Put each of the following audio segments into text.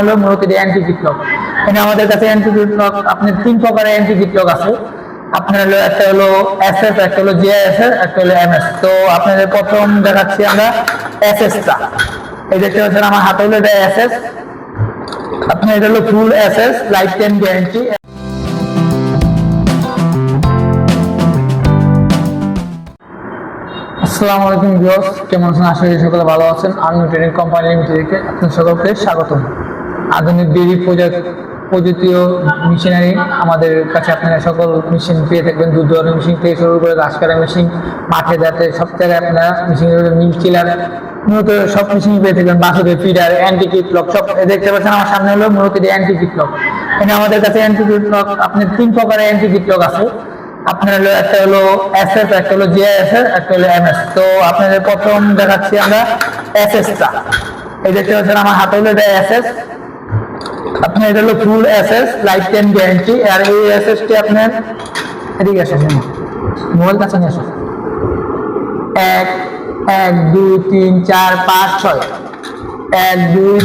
হলো মূলত এখানে আমাদের কাছে আপনার তিন প্রকারের আছে। আপনার হলো একটা হলো একটা হলো একটা হলো এমএস তো আপনাদের প্রথম দেখাচ্ছি আমরা এই দেখতে পাচ্ছেন আমার হাতে হলো এটা আপনার এটা হলো ফুল লাইফ টাইম গ্যারান্টি আসসালামু আলাইকুম ভিউয়ার্স, কেমন আছেন? আশা করি সকলে ভালো আছেন। আমি ট্রেনিং কোম্পানি লিমিটেড থেকে আপনাদের সকলকে স্বাগতম। আধুনিক ডেইরি প্রযুক্তিও মেশিনারি আমাদের কাছে আপনারা সকল মেশিন পেয়ে থাকবেন দুধ ধরনের মেশিন থেকে শুরু করে ঘাস কাটা মেশিন, মাঠে যাতে সব জায়গায় আপনারা মেশিন মিল্ক চিলার মূলত সব মেশিন পেয়ে থাকবেন বাসুদের ফিডার অ্যান্টি লক সব দেখতে পাচ্ছেন, আমার সামনে হলো মূলত অ্যান্টি লক এখানে আমাদের কাছে অ্যান্টি লক আপনার তিন প্রকারের অ্যান্টি লক আছে। আপনার হলো একটা হলো এস এসএস একটা হলো জিআইএস একটা হলো এমএস তো আপনাদের প্রথম দেখাচ্ছি আমরা এসএসটা এই দেখতে পাচ্ছেন, আমার হাতে হলো এটা এসএস আপনার এটা হলো full SS lifetime guarantee আর এই এসএসটি আপনার, এদিকে আসে মোবাইল কাছে নিয়ে আসো এক এক, দুই, তিন, চার, পাঁচ, ছয়। এক, দুই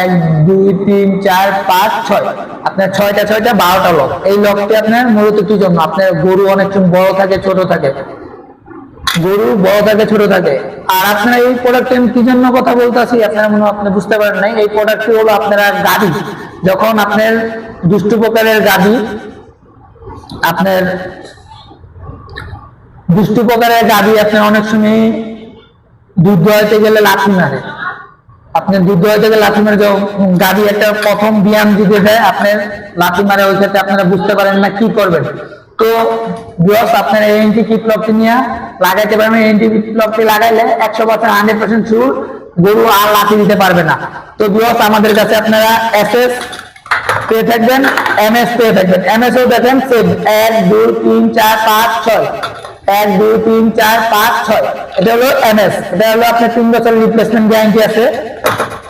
এক, দুই, তিন, চার, পাঁচ, ছয়। আপনার ছয়টা ছয়টা, বারোটা লক এই লকটি আপনার মূলত কি জন্য? আপনার গরু অনেক বড় থাকে, ছোট থাকে। গরু, বড় থাকে, ছোট থাকে। আর আপনার এই প্রোডাক্টে আমি কি জন্য কথা বলতেছি, আপনারা মনে আপনি বুঝতে পারেন নাই। এই প্রোডাক্টটি হলো আপনারা গাড়ি যখন আপনার দুষ্টু প্রকারের গাড়ি আপনার দুষ্টু প্রকারের গাড়ি আপনার অনেক সময় দুধ দোয়াইতে গেলে লাঠি মারে। আপনার দুধ দোয়াইতে গেলে লাঠি মারে গাড়ি একটা প্রথম ব্যায়াম দিতে দেয় আপনার লাঠি মারে, ওই ক্ষেত্রে আপনারা বুঝতে পারেন না কি করবেন। তো বিয়স আপনার এই এনটি কিট লকটি নিয়ে লাগাইতে পারবেন। এনটি কিট লকটি লাগাইলে একশো পার্সেন্ট হান্ড্রেড পার্সেন্ট চুল গরু আর লাঠি দিতে পারবে না। তো বিয়স আমাদের কাছে আপনারা এসএস পেয়ে থাকবেন এমএস পেয়ে থাকবেন। এমএস ও দেখেন সেম এক, দুই, তিন, চার, পাঁচ, ছয়। এক, দুই, তিন, চার, পাঁচ, ছয়। এটা হলো এমএস এটা হলো আপনার তিন বছরের রিপ্লেসমেন্ট গ্যারান্টি আছে।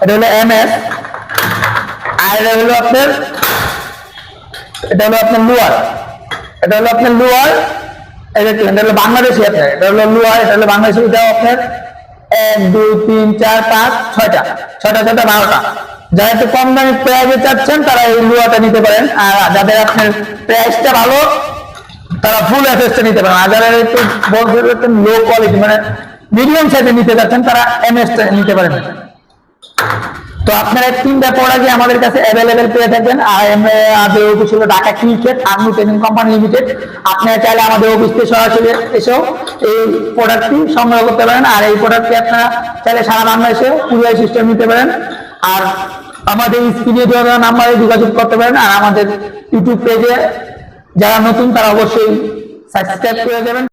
এটা হলো এমএস আর এটা হলো আপনার এটা হলো আপনার লুয়ার এটা হলো আপনার লুয়ার এটা? এটা হলো বাংলাদেশি আপনার, এটা হলো লুয়ার, এটা হলো বাংলাদেশি এটা আপনার এক, দুই, তিন, চার, পাঁচ, ছয়টা ছয়টা ছয়টা, বারোটা। যারা একটু কম দামে প্রাইজে চাচ্ছেন, তারা এই লুয়াটা নিতে পারেন। আর যাদের আপনার প্রাইসটা ভালো, তারা ফুল এফএসটা নিতে পারেন। আর যারা একটু বলতে লো কোয়ালিটি মানে মিডিয়াম সাইজে নিতে চাচ্ছেন, তারা এমএসটা নিতে পারেন। তো আপনারা তিনটা প্রোডাক্টই আমাদের কাছে অ্যাভেলেবেল পেয়ে থাকবেন। আর আমাদের অফিস হলো Dhaka cricket army training company limited আপনারা চাইলে আমাদের অফিস থেকে সরাসরি এসেও এই প্রোডাক্টটি সংগ্রহ করতে পারেন। আর এই প্রোডাক্টটি আপনারা চাইলে সারা বাংলাদেশে কুরিয়ার সিস্টেম নিতে পারেন। আর আমাদের স্ক্রিনে দেওয়া নাম্বারে যোগাযোগ করতে পারেন। আর আমাদের ইউটিউব পেজে যারা নতুন তারা অবশ্যই সাবস্ক্রাইব করে দেবেন।